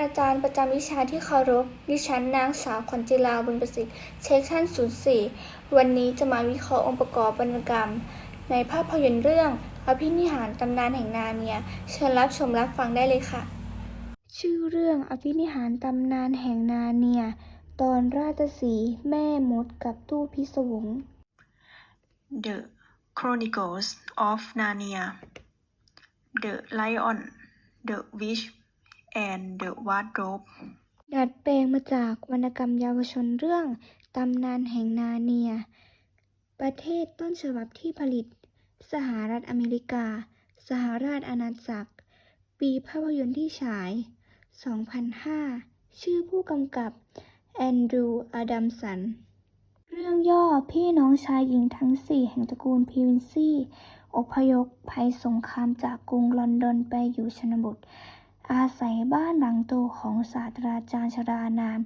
อาจารย์ประจำวิชาที่เคารพ ดิฉันนางสาวขวัญจิลาบุญประสิทธิ์เช็คชั่น 04 วันนี้จะมาวิเคราะห์องค์ประกอบวรรณกรรม ในภาพยนตร์เรื่องอภินิหารตำนานแห่งนาเนีย เชิญรับชมรับฟังได้เลยค่ะ ชื่อเรื่องอภินิหารตำนานแห่งนาเนีย ตอนราชสีห์แม่มดกับตู้พิศวง The Chronicles of Narnia The Lion The Witch and the Wardrobe ดัดแปลงมาจากวรรณกรรมเยาวชนเรื่อง ตำนานแห่งนาเนีย ประเทศต้นฉบับที่ผลิต สหรัฐอเมริกา สหราชอาณาจักร ปีภาพยนตร์ที่ฉาย 2005 ชื่อผู้กำกับแอนดรูว์ อดัมสัน เรื่องย่อพี่น้องชายหญิงทั้งสี่แห่งตระกูลพีวินซี่อพยพภัยสงครามจากกรุงลอนดอนไปอยู่ชนบท อาศัยบ้านหลังโตของศาสตราจารย์ชรานาม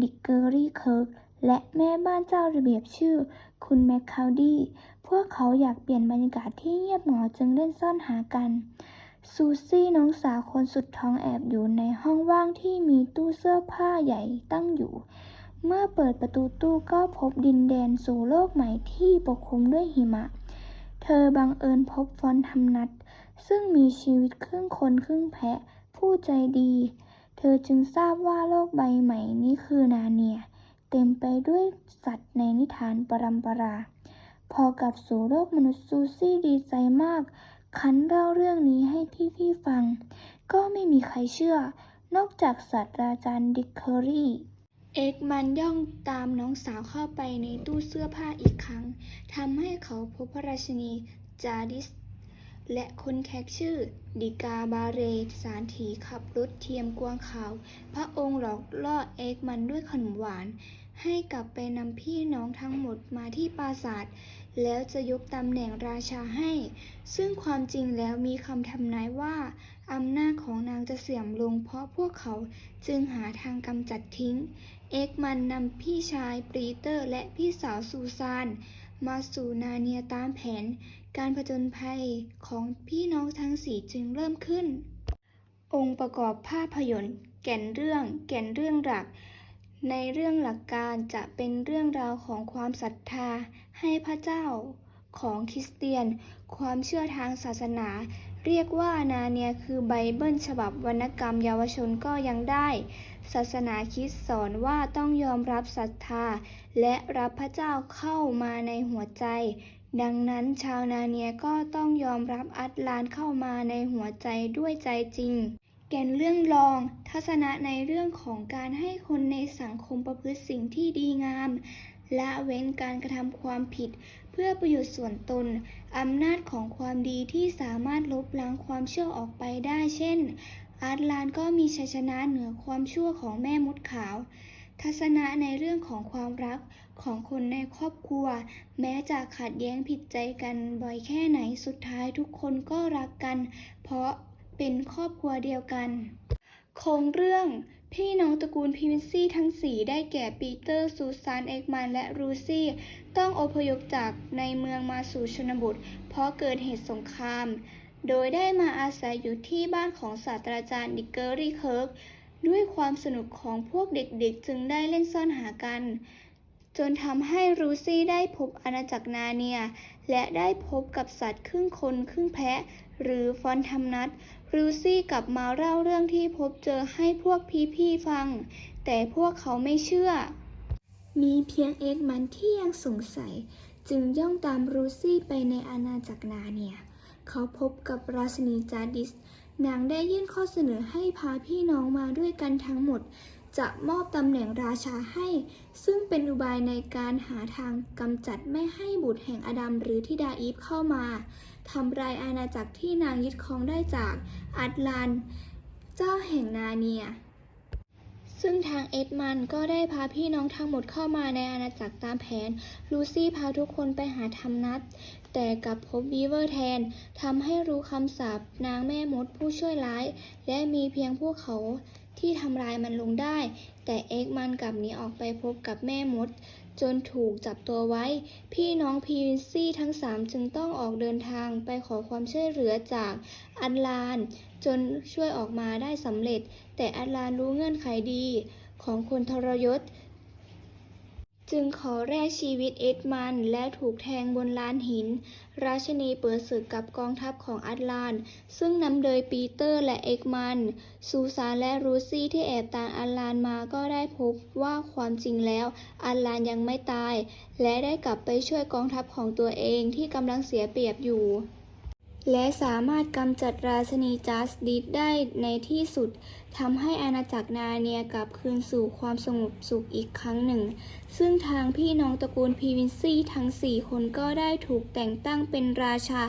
ดิกเกอรี่เคิร์กและแม่บ้านเจ้าระเบียบชื่อ คุณแมคคาวดี้พวกเขาอยากเปลี่ยนบรรยากาศที่เงียบเหงาจึงเล่นซ่อนหากัน ซูซี่น้องสาวคนสุดท้องแอบอยู่ในห้องว่างที่มีตู้เสื้อผ้าใหญ่ตั้งอยู่ เมื่อเปิดประตูตู้ก็พบดินแดนสู่โลกใหม่ที่ปกคลุมด้วยหิมะ เธอบังเอิญพบฟอนทำนัด ซึ่งมีชีวิตครึ่งคนครึ่งแพะ ผู้ใจดี เธอจึงทราบว่าโลกใบใหม่นี้คือนาเนีย เต็มไปด้วยสัตว์ในนิทานปรัมปรา พอกับสู่โลกมนุษย์ซูซี่ดีใจมาก คันเล่าเรื่องนี้ให้พี่ๆฟัง ก็ไม่มีใครเชื่อ นอกจากศาสตราจารย์ดิคเคอรี่เอ็กมันย่องตามน้องสาวเข้าไปในตู้เสื้อผ้าอีกครั้งทำให้เขาพบพระราชินีจาดิส และคนแขกชื่อ ดิกาบาเรสารถีขับรถเทียมกวางขาว พระองค์หลอกล่อเอ็กมันด้วยขนมหวาน ให้กลับไปนำพี่น้องทั้งหมดมาที่ปราสาท แล้วจะยกตำแหน่งราชาให้ ซึ่งความจริงแล้วมีคำทำนายว่าอำนาจของนางจะเสื่อมลงเพราะพวกเขาจึงหาทางกำจัดทิ้ง เอ็กมันนำพี่ชายปรีเตอร์และพี่สาวซูซานมาสู่นาเนียตามแผน การผจญภัยของพี่น้องทั้งสี่จึงเริ่มขึ้น องค์ประกอบภาพยนตร์ แก่นเรื่อง แก่นเรื่องหลัก ในเรื่องหลักการจะเป็นเรื่องราวของความศรัทธาให้พระเจ้าของคริสเตียน ความเชื่อทางศาสนา เรียกว่านาเนียคือไบเบิลฉบับวรรณกรรมเยาวชนก็ยังได้ ศาสนาคริสต์สอนว่าต้องยอมรับศรัทธา และรับพระเจ้าเข้ามาในหัวใจ ดังนั้นชาวนาเนียก็ต้องยอมรับอัตลานเข้ามาในหัวใจด้วยใจจริง แก่นเรื่องรอง ทัศนะในเรื่องของการให้คนในสังคมประพฤติสิ่งที่ดีงาม ละเว้นการกระทำความผิด เพื่อประโยชน์ส่วนตน อำนาจของความดีที่สามารถลบล้างความเชั่วออกไปได้ เช่น อาร์ตลานก็มีชัยชนะเหนือความชั่วของแม่มดขาว ทัศนะในเรื่องของความรักของคนในครอบครัว แม้จะขัดแย้งผิดใจกันบ่อยแค่ไหนสุดท้ายทุกคนก็รักกัน เพราะเป็นครอบครัวเดียวกันโครงเรื่องพี่น้องตระกูลพิวินซี่ทั้งสี่ได้แก่ปีเตอร์ซูซานเอ็กมันและรูซี่ ต้องอพยพจากในเมืองมาสู่ชนบท เพราะเกิดเหตุสงคราม โดยได้มาอาศัยอยู่ที่บ้านของศาสตราจารย์ดิกเกอรี่เคิร์ก ด้วยความสนุกของพวกเด็กๆ จึงได้เล่นซ่อนหากัน จนทำให้รูซี่ได้พบอาณาจักรนาเนีย และได้พบกับสัตว์ครึ่งคนครึ่งแพะ หรือฟอนทำนัดรูซี่กลับมาเล่าเรื่องที่พบเจอให้พวกพี่ๆฟัง แต่พวกเขาไม่เชื่อ มีเพียงเอ็กมันที่ยังสงสัย จึงย่องตามรูซี่ไปในอาณาจักรนาเนีย เขาพบกับราชนีจาดิส นางได้ยื่นข้อเสนอให้พาพี่น้องมาด้วยกันทั้งหมด จะมอบตำแหน่งราชาให้ ซึ่งเป็นอุบายในการหาทางกำจัดไม่ให้บุตรแห่งอดัมหรือทิดาอีฟเข้ามาทำลายอาณาจักรที่นางยึดครองได้จากอัตลานเจ้าแห่งนาเนีย ซึ่งทางเอ็ดมันก็ได้พาพี่น้องทั้งหมดเข้ามาในอาณาจักรตามแผน ลูซี่พาทุกคนไปหาทำนัด แต่กลับพบบีเวอร์แทนทำให้รู้คำสาปนางแม่มดผู้ช่วยร้าย และมีเพียงพวกเขาที่ทำลายมันลงได้ แต่เอ็กมันกลับหนีออกไปพบกับแม่มด จนถูกจับตัวไว้ พี่น้องพีวินซี่ทั้งสามจึงต้องออกเดินทางไปขอความช่วยเหลือจากอัลลาน จนช่วยออกมาได้สำเร็จ แต่อัลลานรู้เงื่อนไขดีของคนทรยศ จึงขอแลกชีวิตเอ็ดมัน และถูกแทงบนลานหิน ราชนีเปิดศึกกับกองทัพของอัตลาน ซึ่งนำโดยปีเตอร์และเอ็กมัน ซูซานและรูซี่ที่แอบตามอัลลานมาก็ได้พบว่าความจริงแล้วอัลลานยังไม่ตาย และได้กลับไปช่วยกองทัพของตัวเองที่กำลังเสียเปรียบอยู่ และสามารถกำจัดราชนีจัสดิสได้ในที่สุดทำให้อาณาจักรนาเนียกลับคืนสู่ความสงบสุขอีกครั้งหนึ่ง ซึ่งทางพี่น้องตระกูลพีวินซี่ทั้งสี่คนก็ได้ถูกแต่งตั้งเป็นราชา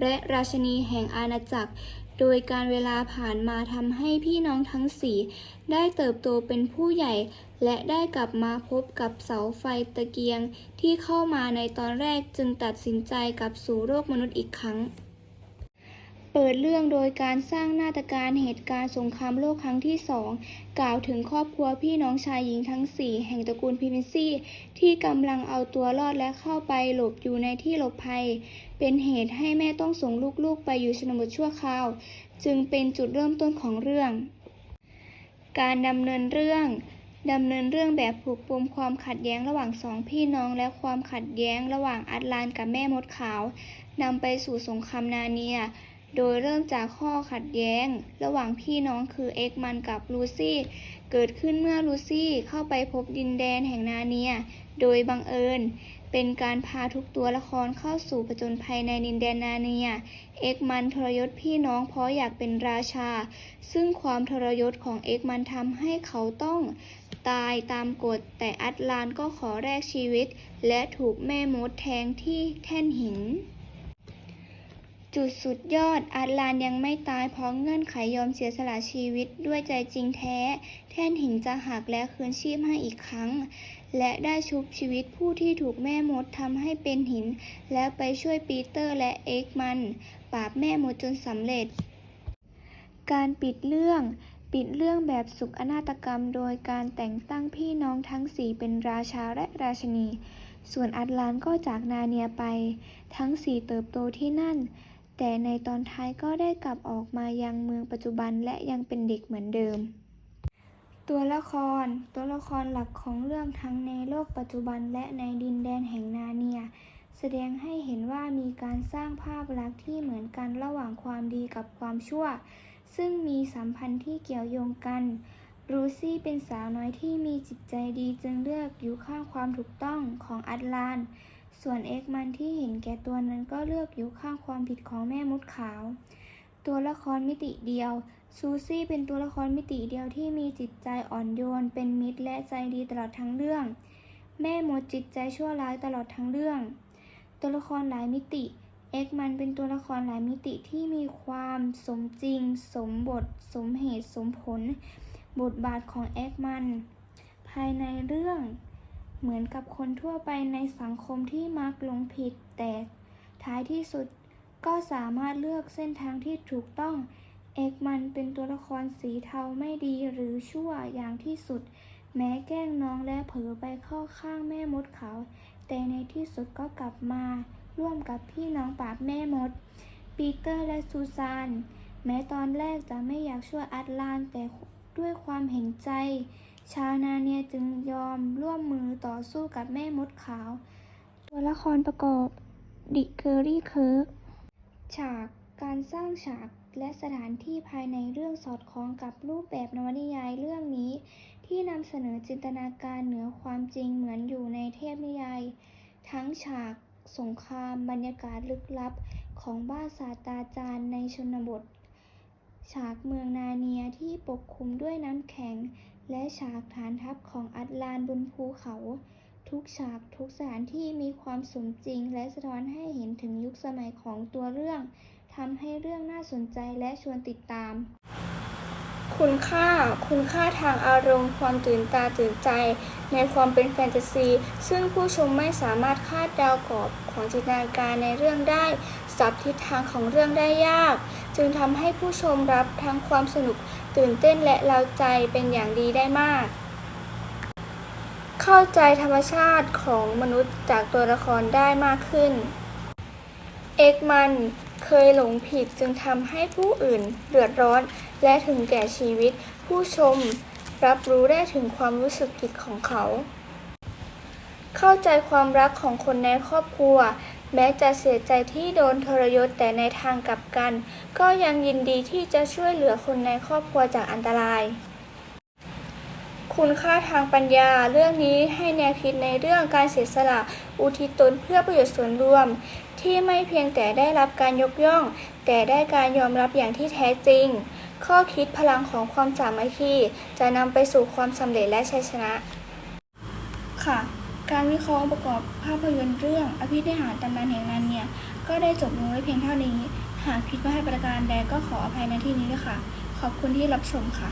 และราชนีแห่งอาณาจักร โดยการเวลาผ่านมาทำให้พี่น้องทั้งสี่ได้เติบโตเป็นผู้ใหญ่ และได้กลับมาพบกับเสาไฟตะเกียง ที่เข้ามาในตอนแรกจึงตัดสินใจกลับสู่โลกมนุษย์อีกครั้ง เปิดเรื่องโดยการสร้างนาฏการเหตุการณ์สงครามโลกครั้งที่สองกล่าวถึงครอบครัวพี่น้องชายหญิงทั้งสี่แห่งตระกูลพิมินซี่ ที่กำลังเอาตัวรอดและเข้าไปหลบอยู่ในที่หลบภัย เป็นเหตุให้แม่ต้องส่งลูกๆไปอยู่ชนบทชั่วคราว จึงเป็นจุดเริ่มต้นของเรื่อง การดำเนินเรื่องดำเนินเรื่องแบบผูกปมความขัดแย้งระหว่างสองพี่น้องและความขัดแย้งระหว่างอัตลานกับแม่มดขาว นำไปสู่สงครามนาเนีย โดยเริ่มจากข้อขัดแย้ง ระหว่างพี่น้องคือเอ็กมันกับลูซี่ เกิดขึ้นเมื่อลูซี่เข้าไปพบดินแดนแห่งนาเนีย โดยบังเอิญ เป็นการพาทุกตัวละครเข้าสู่ผจญภัยในดินแดนนาเนีย เอ็กมันทรยศพี่น้องเพราะอยากเป็นราชา ซึ่งความทรยศของเอ็กมันทำให้เขาต้องตายตามกฎ แต่อัตลานก็ขอแลกชีวิต และถูกแม่มดแทงที่แท่นหิน จุดสุดยอดอาร์ลานยังไม่ตายเพราะเงื่อนไขยอมเสียสละชีวิตด้วยใจจริงแท้ แท่นหินจะหักและคืนชีพให้อีกครั้ง และได้ชุบชีวิตผู้ที่ถูกแม่มดทำให้เป็นหิน แล้วไปช่วยปีเตอร์และเอ็กมัน ปราบแม่มดจนสำเร็จ การปิดเรื่องปิดเรื่องแบบสุกอนาตกรรมโดยการแต่งตั้งพี่น้องทั้งสี่เป็นราชาและราชนี ส่วนอัตลานก็จากนาเนียไป ทั้งสี่เติบโตที่นั่น แต่ในตอนท้ายก็ได้กลับออกมายังเมืองปัจจุบันและยังเป็นเด็กเหมือนเดิม ตัวละคร ตัวละครหลักของเรื่องทั้งในโลกปัจจุบันและในดินแดนแห่งนาเนีย แสดงให้เห็นว่ามีการสร้างภาพลักษณ์ที่เหมือนกันระหว่างความดีกับความชั่ว ซึ่งมีสัมพันธ์ที่เกี่ยวโยงกัน รูซี่เป็นสาวน้อยที่มีจิตใจดีจึงเลือกอยู่ข้างความถูกต้องของอัตลาน ส่วนเอ็กมันที่เห็นแก่ตัวนั้นก็เลือกอยู่ข้างความผิดของแม่มดขาว ตัวละครมิติเดียว ซูซี่เป็นตัวละครมิติเดียวที่มีจิตใจอ่อนโยน เป็นมิตรและใจดีตลอดทั้งเรื่อง แม่มดจิตใจชั่วร้ายตลอดทั้งเรื่อง ตัวละครหลายมิติเอ็กมันเป็นตัวละครหลายมิติที่มีความสมจริง สมบท สมเหตุสมผล บทบาทของเอ็กมัน ภายในเรื่อง เหมือนกับคนทั่วไปในสังคมที่มักหลงผิด แต่ท้ายที่สุดก็สามารถเลือกเส้นทางที่ถูกต้อง เอกมันเป็นตัวละครสีเทาไม่ดีหรือชั่วอย่างที่สุด แม้แกล้งน้องและเผลอไปเข้าข้างแม่มดขาว แต่ในที่สุดก็กลับมา ร่วมกับพี่น้องปราบแม่มด ปีเตอร์และซูซาน แม้ตอนแรกจะไม่อยากช่วยอัตลานแต่ด้วยความเห็นใจ ชาวนาเนียจึงยอมร่วมมือต่อสู้กับแม่มดขาว ตัวละครประกอบดิเคอรี่เคิร์กฉากการสร้างฉากและสถานที่ภายในเรื่องสอดคล้องกับรูปแบบนวนิยายเรื่องนี้ ที่นำเสนอจินตนาการเหนือความจริงเหมือนอยู่ในเทพนิยาย ทั้งฉากสงครามบรรยากาศลึกลับของบ้านศาสตราจารย์ในชนบท ฉากเมืองนาเนียที่ปกคลุมด้วยน้ำแข็ง และฉากฐานทัพของอัตลานบนภูเขา ทุกฉากทุกสถานที่มีความสมจริง และสะท้อนให้เห็นถึงยุคสมัยของตัวเรื่องทำให้เรื่องน่าสนใจและชวนติดตาม คุณค่า คุณค่าทางอารมณ์ ความตื่นตาตื่นใจ ในความเป็นแฟนตาซี ซึ่งผู้ชมไม่สามารถคาดเดากรอบของจินตนาการในเรื่องได้ จับทิศทางของเรื่องได้ยาก จึงทำให้ผู้ชมรับทั้งความสนุก ตื่นเต้นและเร้าใจเป็นอย่างดีได้มาก เข้าใจธรรมชาติของมนุษย์จากตัวละครได้มากขึ้น เอกมันเคยหลงผิดจึงทำให้ผู้อื่นเดือดร้อนและถึงแก่ชีวิต ผู้ชมรับรู้ได้ถึงความรู้สึกผิดของเขา เข้าใจความรักของคนในครอบครัว แม้จะเสียใจที่โดนทรยศแต่ในทางกลับกัน ก็ยังยินดีที่จะช่วยเหลือคนในครอบครัวจากอันตราย คุณค่าทางปัญญา เรื่องนี้ให้แนวคิดในเรื่องการเสียสละอุทิศตนเพื่อประโยชน์ส่วนรวม ที่ไม่เพียงแต่ได้รับการยกย่อง แต่ได้การยอมรับอย่างที่แท้จริง ข้อคิดพลังของความสามัคคีจะนำไปสู่ความสำเร็จและชัยชนะค่ะ การวิเคราะห์องค์ประกอบภาพยนตร์เรื่อง อภินิหารตำนานแห่งนั้นเนี่ย ก็ได้จบลงไว้เพียงเท่านี้ หากผิดพลาดประการใดก็ขออภัยในที่นี้ด้วยค่ะ ขอบคุณที่รับชมค่ะ